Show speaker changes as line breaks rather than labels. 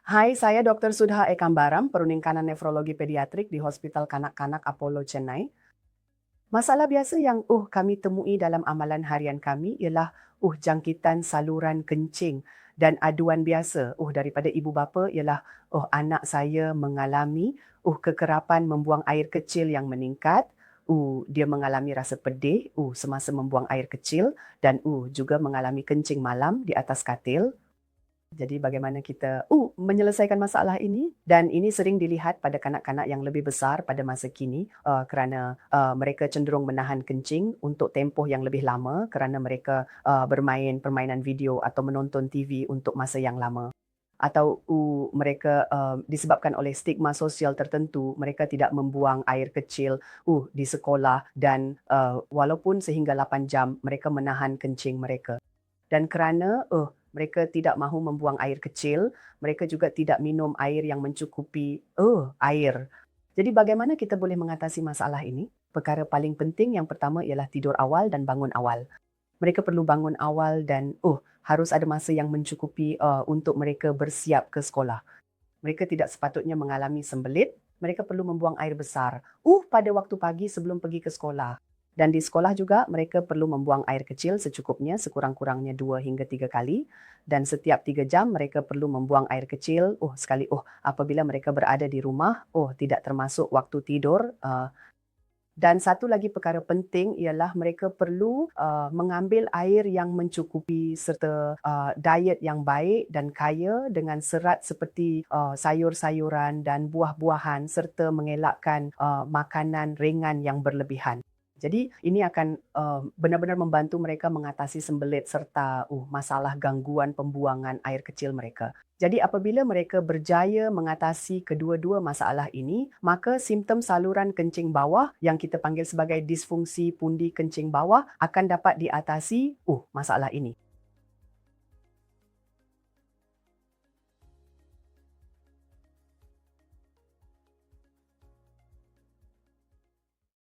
Hai, saya Dr. Sudha Ekambaram, peruningkanan nefrologi pediatrik di Hospital Kanak-Kanak Apollo Chennai. Masalah biasa yang uh kami temui dalam amalan harian kami ialah uh jangkitan saluran kencing dan aduan biasa uh daripada ibu bapa ialah uh anak saya mengalami uh kekerapan membuang air kecil yang meningkat uh dia mengalami rasa pedih uh semasa membuang air kecil dan uh juga mengalami kencing malam di atas katil jadi bagaimana kita uh, menyelesaikan masalah ini? Dan ini sering dilihat pada kanak-kanak yang lebih besar pada masa kini uh, kerana uh, mereka cenderung menahan kencing untuk tempoh yang lebih lama kerana mereka uh, bermain permainan video atau menonton TV untuk masa yang lama. Atau uh, mereka uh, disebabkan oleh stigma sosial tertentu mereka tidak membuang air kecil uh, di sekolah dan uh, walaupun sehingga 8 jam mereka menahan kencing mereka. Dan kerana uh, mereka tidak mahu membuang air kecil, mereka juga tidak minum air yang mencukupi uh, air. Jadi bagaimana kita boleh mengatasi masalah ini? Perkara paling penting yang pertama ialah tidur awal dan bangun awal. Mereka perlu bangun awal dan uh, harus ada masa yang mencukupi uh, untuk mereka bersiap ke sekolah. Mereka tidak sepatutnya mengalami sembelit, mereka perlu membuang air besar. Uh pada waktu pagi sebelum pergi ke sekolah. Dan di sekolah juga mereka perlu membuang air kecil secukupnya sekurang-kurangnya dua hingga tiga kali. Dan setiap tiga jam mereka perlu membuang air kecil. Oh sekali, oh apabila mereka berada di rumah, oh tidak termasuk waktu tidur. Uh, dan satu lagi perkara penting ialah mereka perlu uh, mengambil air yang mencukupi serta uh, diet yang baik dan kaya dengan serat seperti uh, sayur-sayuran dan buah-buahan serta mengelakkan uh, makanan ringan yang berlebihan. Jadi ini akan uh, benar-benar membantu mereka mengatasi sembelit serta uh, masalah gangguan pembuangan air kecil mereka. Jadi apabila mereka berjaya mengatasi kedua-dua masalah ini, maka simptom saluran kencing bawah yang kita panggil sebagai disfungsi pundi kencing bawah akan dapat diatasi uh, masalah ini.